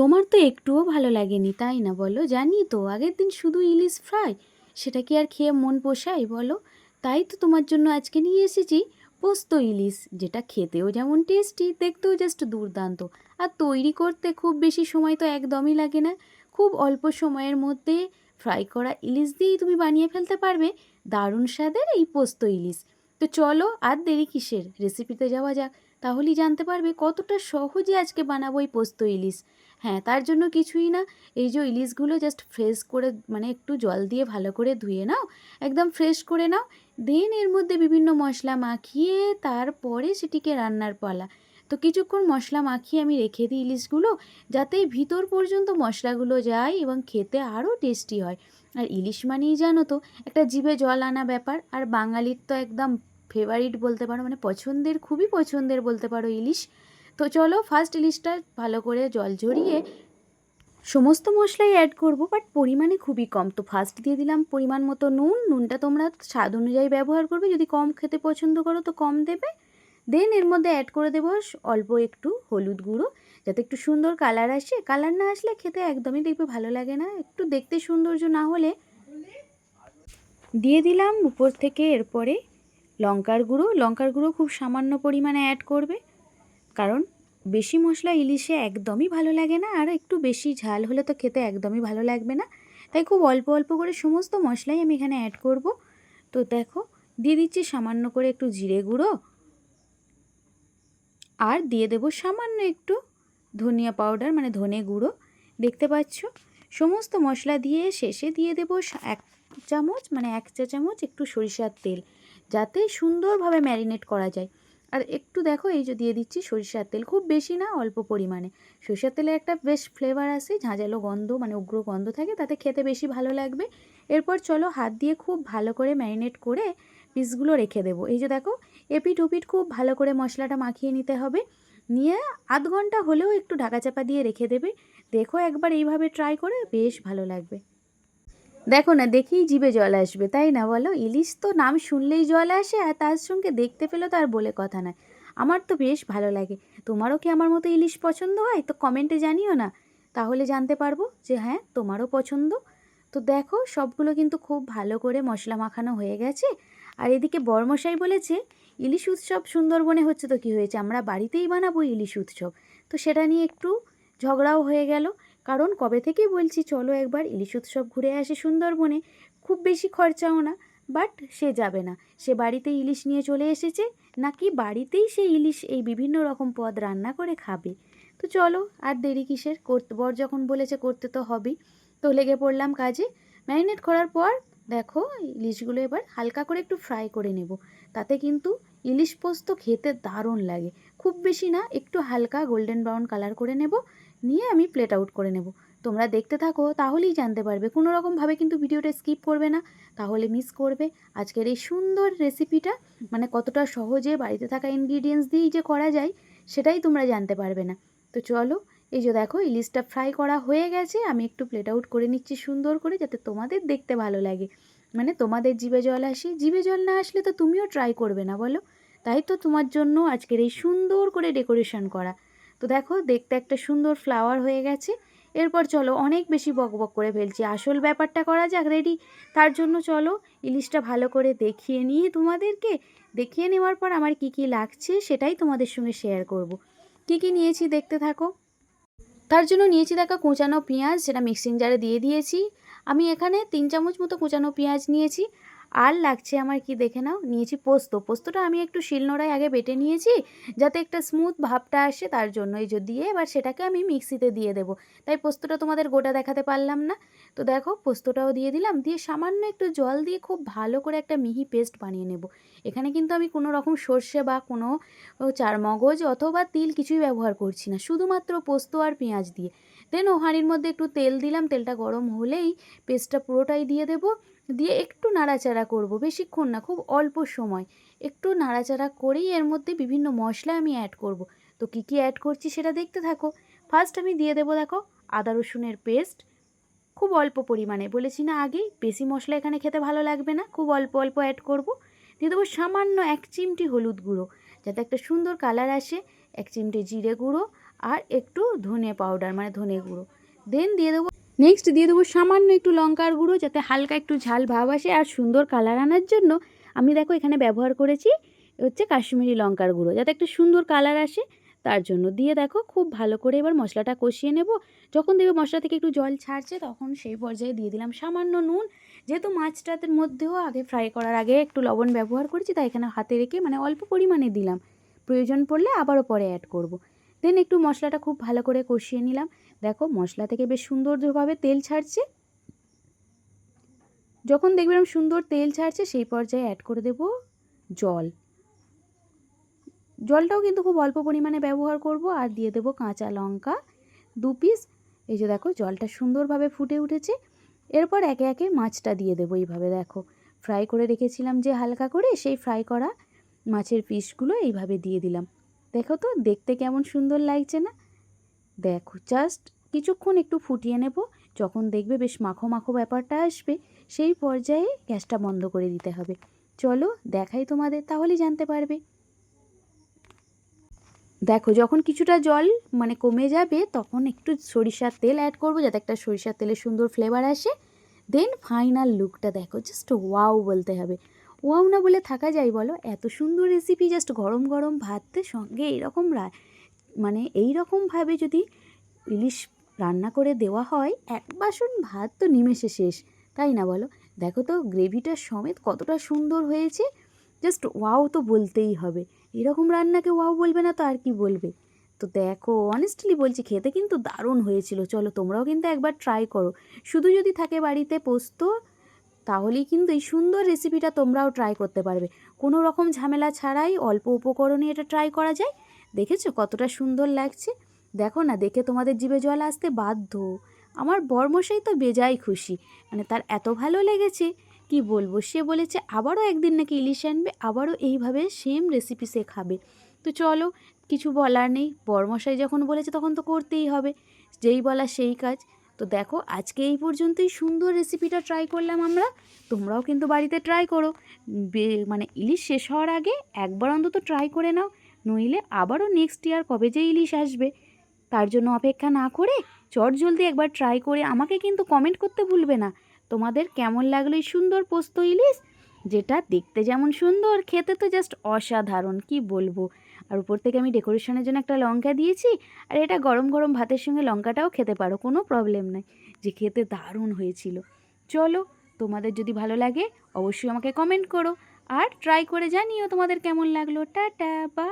তোমার তো একটুও ভালো লাগেনি, তাই না? বলো, জানি তো, আগের দিন শুধু ইলিশ ফ্রাই, সেটা কি আর খেয়ে মন পোষায়, বলো? তাই তো তোমার জন্য আজকে নিয়ে এসেছি পোস্ত ইলিশ, যেটা খেতেও যেমন টেস্টি, দেখতেও জাস্ট দুর্দান্ত। আর তৈরি করতে খুব বেশি সময় তো একদমই লাগে না। খুব অল্প সময়ের মধ্যে ফ্রাই করা ইলিশ দিয়েই তুমি বানিয়ে ফেলতে পারবে, দারুণ স্বাদের এই পোস্ত ইলিশ। তো চলো, আর দেরি কিসের? রেসিপিতে যাওয়া যাক। তাহলেই জানতে পারবে কতটা সহজে আজকে বানাবো এই পোস্ত ইলিশ। হ্যাঁ তার জন্য কিছুই না, এই যে ইলিশগুলো জাস্ট ফ্রেশ করে মানে একটু জল দিয়ে ভালো করে ধুয়ে নাও, একদম ফ্রেশ করে নাও দেন এর মধ্যে বিভিন্ন মশলা মাখিয়ে তারপরে সেটিকে রান্নার পালা। তো কিছুক্ষণ মশলা মাখিয়ে আমি রেখে দিই ইলিশগুলো, যাতে ভিতর পর্যন্ত মশলাগুলো যায় এবং খেতে আরও টেস্টি হয়। আর ইলিশ মানেই জানো তো, একটা জিভে জল আনা ব্যাপার, আর বাঙালির তো একদম ফেভারিট বলতে পারো মানে পছন্দের, খুবই পছন্দের বলতে পারো ইলিশ। তো চলো ফার্স্ট ইলিশটা ভালো করে জল ঝরিয়ে সমস্ত মশলাই অ্যাড করব বাট পরিমাণে খুবই কম। তো ফার্স্ট দিয়ে দিলাম পরিমাণ মতো নুন, নুনটা তোমরা স্বাদ অনুযায়ী ব্যবহার করবে, যদি কম খেতে পছন্দ করো তো কম দেবে। দেন এর মধ্যে অ্যাড করে দেবো অল্প একটু হলুদ গুঁড়ো, যাতে একটু সুন্দর কালার আসে। কালার না আসলে খেতে একদমই দেখবে ভালো লাগে না, একটু দেখতে সৌন্দর্য না হলে। দিয়ে দিলাম উপর থেকে এরপরে লঙ্কার গুঁড়ো লঙ্কার গুঁড়ো খুব সামান্য পরিমাণে অ্যাড করবে। কারণ বেশি মশলা ইলিশে একদমই ভালো লাগে না, আর একটু বেশি ঝাল হলে তো খেতে একদমই ভালো লাগবে না। তাই খুব অল্প অল্প করে সমস্ত মশলাই আমি এখানে অ্যাড করব। তো দেখো, দিয়ে দিচ্ছি সামান্য করে একটু জিরে গুঁড়ো। আর দিয়ে দেবো সামান্য একটু ধনিয়া পাউডার মানে ধনে গুঁড়ো। দেখতে পাচ্ছ? সমস্ত মশলা দিয়ে শেষে দিয়ে দেবো এক চামচ মানে এক চা, চামচ একটু সরিষার তেল। যাতে সুন্দরভাবে ম্যারিনেট করা যায়। আর একটু দেখো, এই যে দিয়ে দিচ্ছি সরিষার তেল। খুব বেশি না, অল্প পরিমাণে। সরিষার তেলে একটা বেশ ফ্লেভার আসে ঝাঁঝালো গন্ধ মানে উগ্র গন্ধ থাকে, তাতে খেতে বেশি ভালো লাগবে। এরপর চলো হাত দিয়ে খুব ভালো করে ম্যারিনেট করে পিসগুলো রেখে দেবো। এই যে দেখো এপিট ওপিট খুব ভালো করে মশলাটা মাখিয়ে নিতে হবে। নিয়ে আধ ঘণ্টা হলেও একটু ঢাকা চাপা দিয়ে রেখে দেবে। দেখো একবার এইভাবে ট্রাই করে, বেশ ভালো লাগবে। দেখো না, দেখেই জিভে জল আসবে, তাই না বলো? ইলিশ তো নাম শুনলেই জল আসে আর তার সঙ্গে দেখতে পেলে তো আর বলে কথা নয়। আমার তো বেশ ভালো লাগে। তোমারও কি আমার মতো ইলিশ পছন্দ হয়? তো কমেন্টে জানিও না। তাহলে জানতে পারব যে হ্যাঁ তোমারও পছন্দ। তো দেখো, সবগুলো কিন্তু খুব ভালো করে মশলা মাখানো হয়ে গেছে। আর এদিকে বরমশাই বলেছে, ইলিশ উৎসব সুন্দরবনে হচ্ছে তো কী হয়েছে? আমরা বাড়িতেই বানাবো ইলিশ উৎসব। তো সেটা নিয়ে একটু ঝগড়াও হয়ে গেল। কারণ কবে থেকেই বলছি, চলো একবার ইলিশ উৎসব ঘুরে আসে সুন্দরবনে। খুব বেশি খরচাও না বাট সে যাবে না। সে বাড়িতে ইলিশ নিয়ে চলে এসেছে, নাকি বাড়িতেই সে ইলিশ এই বিভিন্ন রকম পদ রান্না করে খাবে? তো চলো, আর দেরি কিসের? করতে, বর যখন বলেছে করতে তো হবেই। তো লেগে পড়লাম কাজে। ম্যারিনেট করার পর, দেখো, ইলিশগুলো এবার হালকা করে একটু ফ্রাই করে নেব। তাতে কিন্তু ইলিশ পোস্ত খেতে দারুণ লাগে। খুব বেশি না, একটু হালকা গোল্ডেন ব্রাউন কালার করে নেব, নিয়ে আমি প্লেট আউট করে নেব। তোমরা দেখতে থাকো, তাহলেই জানতে পারবে। কোনো রকমভাবে কিন্তু ভিডিওটা স্কিপ করবে না, তাহলে মিস করবে। আজকের এই সুন্দর রেসিপিটা মানে কতটা সহজে বাড়িতে থাকা ইনগ্রিডিয়েন্টস দিয়েই যে করা যায়, সেটাই তোমরা জানতে পারবে না। তো চলো, এই যে দেখো ইলিশটা ফ্রাই করা হয়ে গেছে। আমি একটু প্লেট আউট করে নিচ্ছি সুন্দর করে, যাতে তোমাদের দেখতে ভালো লাগে। মানে তোমাদের জিভে জল আসে। জিভে জল না আসলে তো তুমিও ট্রাই করবে না, বলো? তাই তো তোমার জন্য আজকের এই সুন্দর করে ডেকোরেশন করা। তো দেখো, দেখতে একটা সুন্দর ফ্লাওয়ার হয়ে গেছে। এরপর চলো, অনেক বেশি বক বক করে ফেলছি। আসল ব্যাপারটা করা যাক রেডি তার জন্য চলো, ইলিশটা ভালো করে দেখিয়ে নিয়ে তোমাদেরকে। দেখিয়ে নেওয়ার পর আমার কি কি লাগছে সেটাই তোমাদের সঙ্গে শেয়ার করব। কি কি নিয়েছি দেখতে থাকো। তার জন্য নিয়েছি দেখা কুচানো পেঁয়াজ, সেটা মিক্সিং জারে দিয়ে দিয়েছি। আমি এখানে তিন চামচ মতো কুচানো পেঁয়াজ নিয়েছি। আর লাগছে আমার কি দেখে নাও? নিয়েছি পোস্ত। পোস্তটা আমি একটু শিলনোড়ায় আগে বেটে নিয়েছি, যাতে একটা স্মুথ ভাবটা আসে তার জন্য এই যে দিয়ে এবার সেটাকে আমি মিক্সিতে দিয়ে দেবো। তাই পোস্তটা তোমাদের গোটা দেখাতে পারলাম না। তো দেখো, পোস্তটাও দিয়ে দিলাম। দিয়ে সামান্য একটু জল দিয়ে খুব ভালো করে একটা মিহি পেস্ট বানিয়ে নেব। এখানে কিন্তু আমি কোনো রকম সর্ষে বা কোনো চারমগজ অথবা তিল কিছুই ব্যবহার করছি না। শুধুমাত্র পোস্ত আর পেঁয়াজ দিয়ে। দেন ও হাঁড়ির মধ্যে একটু তেল দিলাম। তেলটা গরম হলেই পেস্টটা পুরোটাই দিয়ে দেবো। দিয়ে একটু নাড়াচাড়া করব, বেশিক্ষণ না, খুব অল্প সময়। একটু নাড়াচাড়া করেই এর মধ্যে বিভিন্ন মশলা আমি অ্যাড করব। তো কী কী অ্যাড করছি সেটা দেখতে থাকো। ফার্স্ট আমি দিয়ে দেবো দেখো আদা রসুনের পেস্ট খুব অল্প পরিমাণে। বলেছি না আগেই, বেশি মশলা এখানে খেতে ভালো লাগবে না, খুব অল্প অল্প অ্যাড করব। দিয়ে দেবো সামান্য এক চিমটি হলুদ গুঁড়ো, যাতে একটা সুন্দর কালার আসে। এক চিমটি জিরে গুঁড়ো আর একটু ধনে পাউডার মানে ধনে গুঁড়ো। দেন দিয়ে দেবো নেক্সট দিয়ে দেবো সামান্য একটু লঙ্কার গুঁড়ো, যাতে হালকা একটু ঝাল ভাব আসে আর সুন্দর কালার আনার জন্য আমি দেখো এখানে ব্যবহার করেছি হচ্ছে কাশ্মীরি লঙ্কার গুঁড়ো, যাতে একটু সুন্দর কালার আসে। তার জন্য দিয়ে দেখো খুব ভালো করে এবার মশলাটা কষিয়ে নেব। যখন দেখবে মশলা থেকে একটু জল ছাড়ছে, তখন সেই পর্যায়ে দিয়ে দিলাম সামান্য নুন। যেহেতু মাছটার মধ্যেও আগে ফ্রাই করার আগে একটু লবণ ব্যবহার করেছি, তাই এখানে হাতে রেখে মানে অল্প পরিমাণে দিলাম। প্রয়োজন পড়লে আবারও পরে অ্যাড করব। দেন একটু মশলাটা খুব ভালো করে কষিয়ে নিলাম। দেখো মশলা থেকে বেশ সুন্দরভাবে তেল ছাড়ছে। যখন দেখবে এরকম সুন্দর তেল ছাড়ছে, সেই পর্যায়ে অ্যাড করে দেব জল। জলটাও কিন্তু খুব অল্প পরিমাণে ব্যবহার করব আর দিয়ে দেবো কাঁচা লঙ্কা দু পিস এই যে দেখো জলটা সুন্দরভাবে ফুটে উঠেছে। এরপর একে একে মাছটা দিয়ে দেবো এইভাবে, দেখো। ফ্রাই করে রেখেছিলাম যে হালকা করে, সেই ফ্রাই করা মাছের পিসগুলো এইভাবে দিয়ে দিলাম। দেখো তো, দেখতে কেমন সুন্দর লাগছে না? দেখো জাস্ট কিছুক্ষণ একটু ফুটিয়ে নেব। যখন দেখবে বেশ মাখো মাখো ব্যাপারটা আসবে, সেই পর্যায়ে গ্যাসটা বন্ধ করে দিতে হবে। চলো, দেখাই তোমাদের তাহলেই জানতে পারবে। দেখো, যখন কিছুটা জল মানে কমে যাবে, তখন একটু সরিষার তেল অ্যাড করব, যাতে একটা সরিষার তেলের সুন্দর ফ্লেভার আসে। দেন ফাইনাল লুকটা দেখো জাস্ট ওয়াও বলতে হবে। ওয়াও না বলে থাকা যায় বলো? এত সুন্দর রেসিপি জাস্ট গরম গরম ভাতের সঙ্গে এরকম মানে এই রকমভাবে যদি ইলিশ রান্না করে দেওয়া হয়, এক বাসন ভাত তো নিমেষে শেষ, তাই না বলো? দেখো তো গ্রেভিটা সমেত কতটা সুন্দর হয়েছে জাস্ট ওয়াও তো বলতেই হবে। এরকম রান্নাকে ওয়াও বলবে না তো আর কি বলবে? তো দেখো অনেস্টলি বলছি, খেতে কিন্তু দারুণ হয়েছিল। চলো তোমরাও কিন্তু একবার ট্রাই করো। শুধু যদি থাকে বাড়িতে পোস্ত তাহলেই কিন্তু এই সুন্দর রেসিপিটা তোমরাও ট্রাই করতে পারবে। কোনো রকম ঝামেলা ছাড়াই অল্প উপকরণে এটা ট্রাই করা যায়। দেখেছ কতটা সুন্দর লাগছে? দেখো না, দেখে তোমাদের জিভে জল আসতে বাধ্য। আমার বর্মশাই তো বেজায় খুশি। মানে তার এত ভালো লেগেছে। কি বলব, সে বলেছে, আবারও একদিন নাকি ইলিশ আনবে, আবারও এইভাবে সেম রেসিপি সে খাবে। তো চলো, কিছু বলার নেই। বরমশাই যখন বলেছে তখন তো করতেই হবে। যেই বলা সেই কাজ। তো দেখো, আজকে এই পর্যন্তই সুন্দর রেসিপিটা ট্রাই করলাম আমরা। তোমরাও কিন্তু বাড়িতে ট্রাই করো। মানে ইলিশ শেষ হওয়ার আগে একবার অন্তত ট্রাই করে নাও, নইলে আবারও নেক্সট ইয়ার কবে যে ইলিশ আসবে। তার জন্য অপেক্ষা না করে চট জলদি একবার ট্রাই করে আমাকে কিন্তু কমেন্ট করতে ভুলবে না। তোমাদের কেমন লাগল এই সুন্দর পোস্ত ইলিশ? যেটা দেখতে যেমন সুন্দর, খেতে তো জাস্ট অসাধারণ, কি বলব? আর উপর থেকে আমি ডেকোরেশনের জন্য একটা লঙ্কা দিয়েছি, আর এটা গরম গরম ভাতের সঙ্গে লঙ্কাটাও খেতে পারো, কোনো প্রবলেম নাই। যে খেতে দারুণ হয়েছিল। চলো, তোমাদের যদি ভালো লাগে, অবশ্যই আমাকে কমেন্ট করো। আর ট্রাই করে জানিও তোমাদের কেমন লাগল। টাটা বা